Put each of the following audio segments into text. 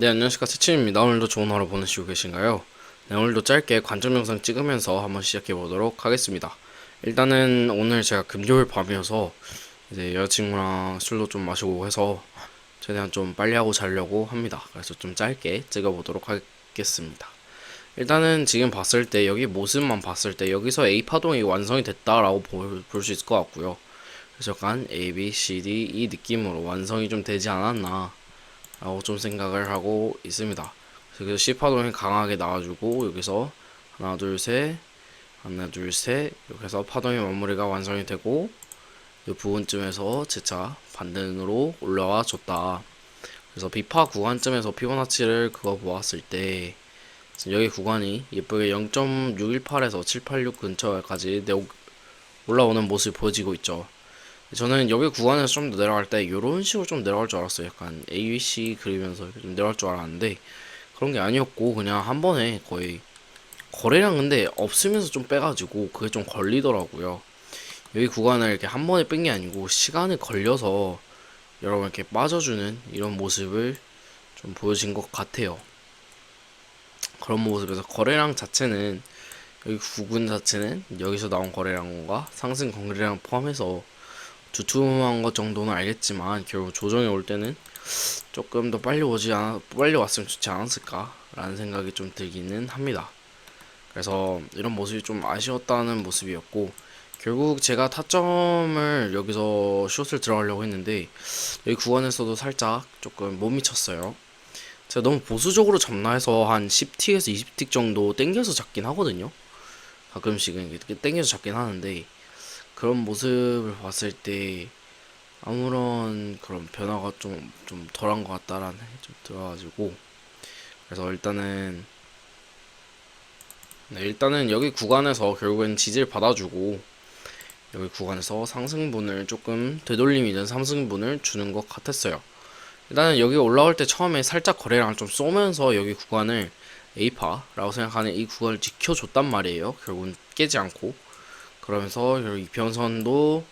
네, 안녕하십니까. 세친입니다. 오늘도 좋은 하루 보내시고 계신가요? 네, 오늘도 짧게 관점 영상 찍으면서 한번 시작해 보도록 하겠습니다. 일단은 오늘 제가 금요일 밤이어서 이제 여자친구랑 술도 좀 마시고 해서 최대한 좀 빨리 하고 자려고 합니다. 그래서 좀 짧게 찍어 보도록 하겠습니다. 일단은 지금 봤을 때 여기 모습만 봤을 때 여기서 A 파동이 완성이 됐다라고 볼 수 있을 것 같고요. 그래서 약간 A, B, C, D 이 느낌으로 완성이 좀 되지 않았나 라고 좀 생각을 하고 있습니다. 그래서 C 파동이 강하게 나와주고 여기서 하나 둘 셋 하나 둘 셋 이렇게 해서 파동의 마무리가 완성이 되고 이 부분쯤에서 재차 반대으로 올라와 줬다. 그래서 비파 구간쯤에서 피보나치를 그거 보았을 때 여기 구간이 예쁘게 0.618에서 786 근처까지 올라오는 모습이 보여지고 있죠. 저는 여기 구간에서 좀더 내려갈 때 이런 식으로 좀 내려갈 줄 알았어요. 약간 ABC 그리면서 좀 내려갈 줄 알았는데 그런 게 아니었고 그냥 한 번에 거의 거래량 근데 없으면서 좀 빼가지고 그게 좀 걸리더라고요. 여기 구간을 이렇게 한 번에 뺀 게 아니고 시간이 걸려서 여러분 이렇게 빠져주는 이런 모습을 좀 보여진 것 같아요. 그런 모습에서 거래량 자체는 여기 구근 자체는 여기서 나온 거래량과 상승 거래량 포함해서 두툼한 것 정도는 알겠지만 결국 조정이 올 때는 조금 더 빨리 오지 않아 빨리 왔으면 좋지 않았을까라는 생각이 좀 들기는 합니다. 그래서 이런 모습이 좀 아쉬웠다는 모습이었고 결국 제가 타점을 여기서 숏을 들어가려고 했는데 여기 구간에서도 살짝 조금 못 미쳤어요. 제가 너무 보수적으로 잡나 해서 한 10틱에서 20틱 정도 땡겨서 잡긴 하거든요. 가끔씩은 이렇게 땡겨서 잡긴 하는데 그런 모습을 봤을 때 아무런 그런 변화가 좀, 좀 덜한 것 같다라는 좀 들어가지고 그래서 일단은 네, 일단은 여기 구간에서 결국엔 지지를 받아주고 여기 구간에서 상승분을 조금 되돌림이 된 상승분을 주는 것 같았어요. 일단은 여기 올라올 때 처음에 살짝 거래량을 좀 쏘면서 여기 구간을 A파라고 생각하는 이 구간을 지켜줬단 말이에요. 결국은 깨지 않고 그러면서 결국 이평선도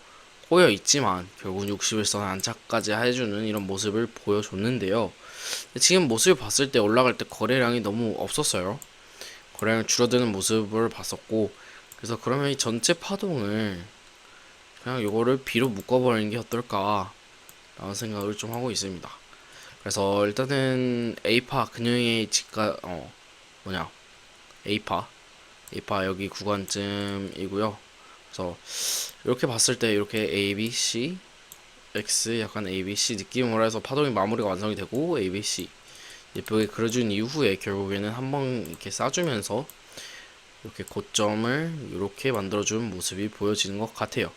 꼬여 있지만 결국은 61선 안착까지 해주는 이런 모습을 보여줬는데요. 지금 모습을 봤을 때 올라갈 때 거래량이 너무 없었어요. 거래량이 줄어드는 모습을 봤었고 그래서 그러면 이 전체 파동을 그냥 요거를 B로 묶어버리는 게 어떨까 라는 생각을 좀 하고 있습니다. 그래서 일단은 A파 근육의 직가 어 뭐냐 A파 A파 여기 구간쯤이고요. 그래서 이렇게 봤을 때 이렇게 A, B, C, X 약간 A, B, C 느낌으로 해서 파동의 마무리가 완성이 되고 A, B, C 예쁘게 그려준 이후에 결국에는 한번 이렇게 싸주면서 이렇게 고점을 이렇게 만들어준 모습이 보여지는 것 같아요.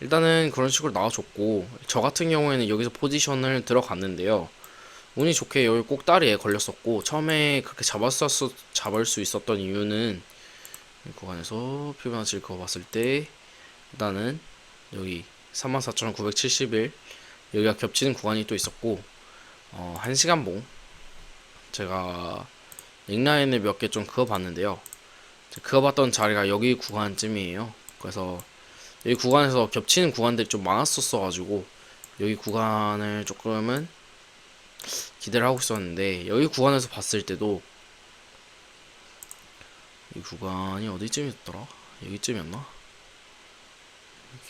일단은 그런 식으로 나와줬고 저 같은 경우에는 여기서 포지션을 들어갔는데요. 운이 좋게 여기 꼭다리에 걸렸었고 처음에 그렇게 잡았었 잡을 수 있었던 이유는 이 구간에서 피부나치를 그어봤을 때 일단은 여기 34,971 여기가 겹치는 구간이 또 있었고 어, 1시간봉 제가 링라인을 몇 개 좀 그어봤는데요. 그어봤던 자리가 여기 구간쯤이에요. 그래서 여기 구간에서 겹치는 구간들이 좀 많았었어 가지고 여기 구간을 조금은 기대를 하고 있었는데 여기 구간에서 봤을 때도 이 구간이 어디쯤이었더라? 여기쯤이었나?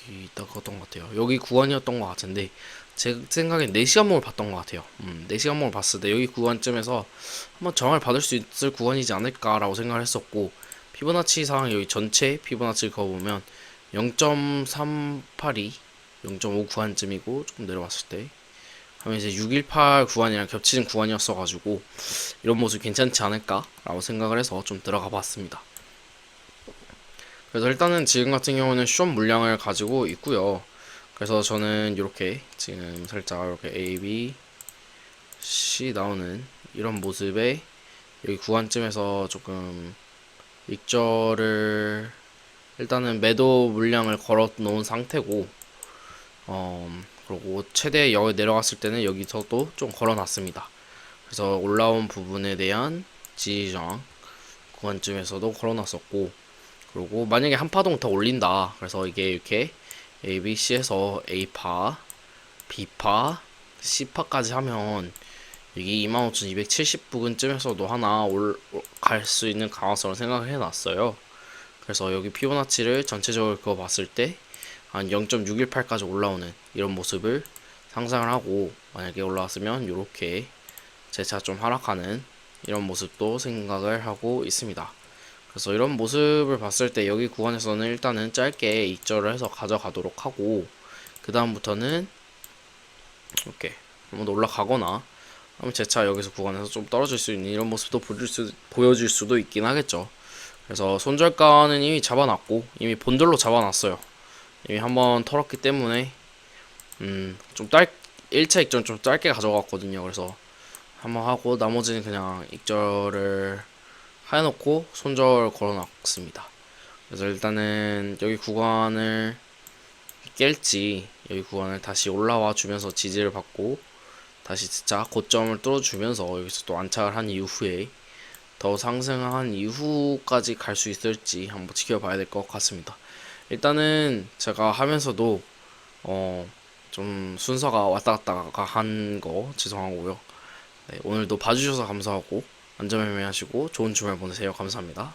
여기 있다 그었던 것 같아요. 여기 구간이었던 것 같은데 제 생각엔 4시간목을 봤던 것 같아요. 음, 4시간목을 봤을 때 여기 구간쯤에서 한번 정을 받을 수 있을 구간이지 않을까라고 생각을 했었고 피보나치상 여기 전체 피보나치를 그어보면 0.382, 0.5 구간쯤이고 조금 내려왔을 때 하면 이제 618 구간이랑 겹치는 구간이었어가지고 이런 모습 괜찮지 않을까라고 생각을 해서 좀 들어가 봤습니다. 그래서 일단은 지금 같은 경우는 숏 물량을 가지고 있고요. 그래서 저는 이렇게 지금 살짝 이렇게 A, B, C 나오는 이런 모습에 여기 구간쯤에서 조금 익절을 일단은 매도 물량을 걸어 놓은 상태고 어 그리고 최대 여기 내려갔을 때는 여기서도 좀 걸어놨습니다. 그래서 올라온 부분에 대한 지지저항 구간쯤에서도 걸어놨었고 그리고 만약에 한 파동 더 올린다. 그래서 이게 이렇게 A, B, C에서 A파, B파, C파까지 하면 여기 25,270 부근쯤에서도 하나 올갈수 있는 가능성을 생각해 놨어요. 그래서 여기 피보나치를 전체적으로 그거 봤을 때 한 0.618까지 올라오는 이런 모습을 상상을 하고 만약에 올라왔으면 이렇게 재차 좀 하락하는 이런 모습도 생각을 하고 있습니다. 그래서 이런 모습을 봤을 때 여기 구간에서는 일단은 짧게 익절을 해서 가져가도록 하고 그 다음부터는 이렇게 한번 더 올라가거나 재차 여기서 구간에서 좀 떨어질 수 있는 이런 모습도 보여줄, 수, 보여줄 수도 있긴 하겠죠. 그래서 손절가는 이미 잡아놨고 이미 본들로 잡아놨어요. 이미 한번 털었기 때문에 음 좀 짧 1차 익절 좀 짧게 가져갔거든요. 그래서 한번 하고 나머지는 그냥 익절을 해놓고 손절 걸어놨습니다. 그래서 일단은 여기 구간을 깰지 여기 구간을 다시 올라와 주면서 지지를 받고 다시 진짜 고점을 뚫어주면서 여기서 또 안착을 한 이후에 더 상승한 이후까지 갈 수 있을지 한번 지켜봐야 될 것 같습니다. 일단은 제가 하면서도 어 좀 순서가 왔다 갔다 한 거 죄송하고요. 네, 오늘도 봐주셔서 감사하고 안전매매하시고 좋은 주말 보내세요. 감사합니다.